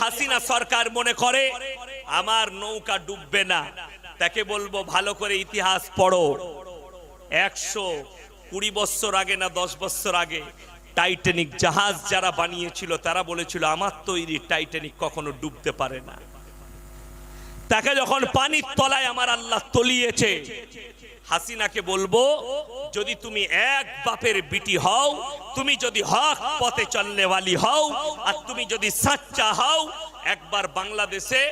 হাসিনা সরকার মনে করে, আমার নৌকা ডুববে না। তাকে বলব, ভালো করে ইতিহাস পড়ো। একশো কুড়ি বছর আগে না দশ বছর আগে, টাইটানিক জাহাজ যারা বানিয়েছিল, তারা বলেছিল, আমার তৈরি টাইটানিক কখনো ডুবতে পারে না। তাকে যখন পানির তলায় আমার আল্লাহ তলিয়েছে, হাসিনাকে বলব, যদি তুমি এক বাপের বিটি হও, তুমি যদি হক পথে চলনেওয়ালি হও, আর তুমি যদি সাচ্চা হও, একবার বাংলাদেশে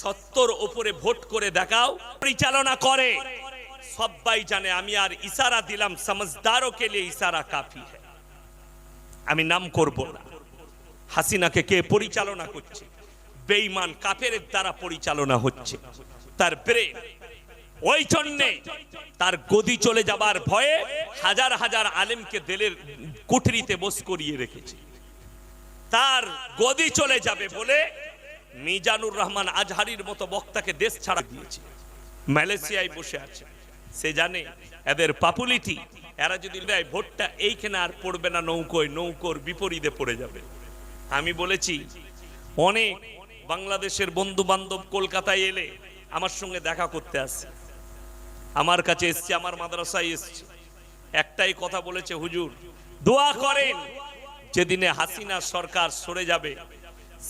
সত্তর ওপরে ভোট করে দেখাও, পরিচালনা করে। সবাই জানে আমি আর ইশারা দিলাম সমঝদারও কে লিয়ে ইশারা কাফি আমি নাম করব না। হাসিনাকে কে পরিচালনা করছে? বেঈমান কাফের দ্বারা পরিচালনা হচ্ছে। তার ব্রেন। ওই জন্যে তার গদি চলে যাবার ভয়ে হাজার হাজার আলেমকে দেলের কুঠরিতে বস করিয়ে রেখেছে। তার গদি চলে যাবে বলে মিজানুর রহমান আজহারির মতো বক্তাকে দেশ ছাড়া দিয়েছে। মালয়েশিয়ায় বসে আছে। সে জানে এদের পাপুলিটি, এরা যদি দেয় ভোটটা এইখানে আর পড়বে না নৌকোয়, নৌকোর বিপরীতে পড়ে যাবে। আমি বলেছি, অনেক বাংলাদেশের বন্ধু বান্ধব কলকাতায় এলে আমার সঙ্গে দেখা করতে আসে আমার কাছে এসছে, আমার মাদ্রাসায় এসছে। একটাই কথা বলেছে, হুজুর, দোয়া করেন, যেদিনে হাসিনা সরকার সরে যাবে,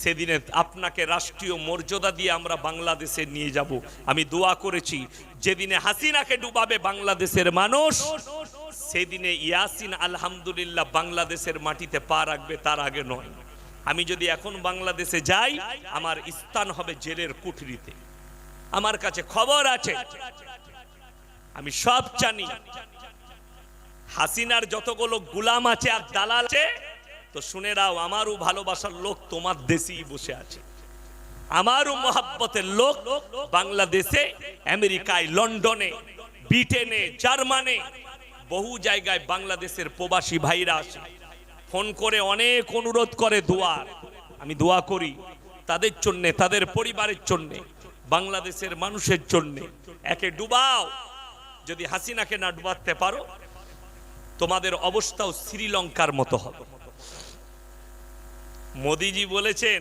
সেদিনে আপনাকে রাষ্ট্রীয় মর্যাদা দিয়ে আমরা বাংলাদেশে নিয়ে যাব। আমি দোয়া করেছি, যেদিনে হাসিনাকে ডুবাবে বাংলাদেশের মানুষ, সেদিনে ইয়াসিন আলহামদুলিল্লাহ বাংলাদেশের মাটিতে পা রাখবে, তার আগে নয়। আমি যদি এখন বাংলাদেশে যাই, আমার স্থান হবে জেলের কুঠরিতে। আমার কাছে খবর আছে, আমি সব জানি। হাসিনার যতগুলো গুলাম আছে আর দালাল আছে, তো শুনে রাও আমারও ভালোবাসার লোক তোমার দেশেই বসে আছে। আমারও মহাব্বতের লোক বাংলাদেশে, আমেরিকায়, লন্ডনে, ব্রিটেনে, জার্মানে, বহু জায়গায় বাংলাদেশের প্রবাসী ভাইরা আসে ফোন করে অনেক অনুরোধ করে দোয়ার আমি দোয়া করি তাদের জন্যে, তাদের পরিবারের জন্যে, বাংলাদেশের মানুষের জন্যে। একে ডুবাও। যদি হাসিনাকে না ডুবাতে পারো, তোমাদের অবস্থাও শ্রীলঙ্কার মতো হবে। মোদিজি বলেছেন,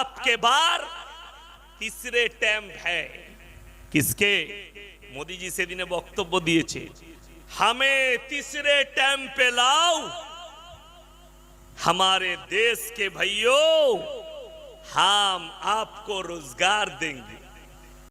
আপকে বার তিসরে ট্যাম্প হ্যাঁ কিসকে? মোদিজি সেদিনে বক্তব্য দিয়েছে, হামে তিসরে ট্যাম্পে লাও हमारे देश के भाइयों हम आपको रोज़गार देंगे।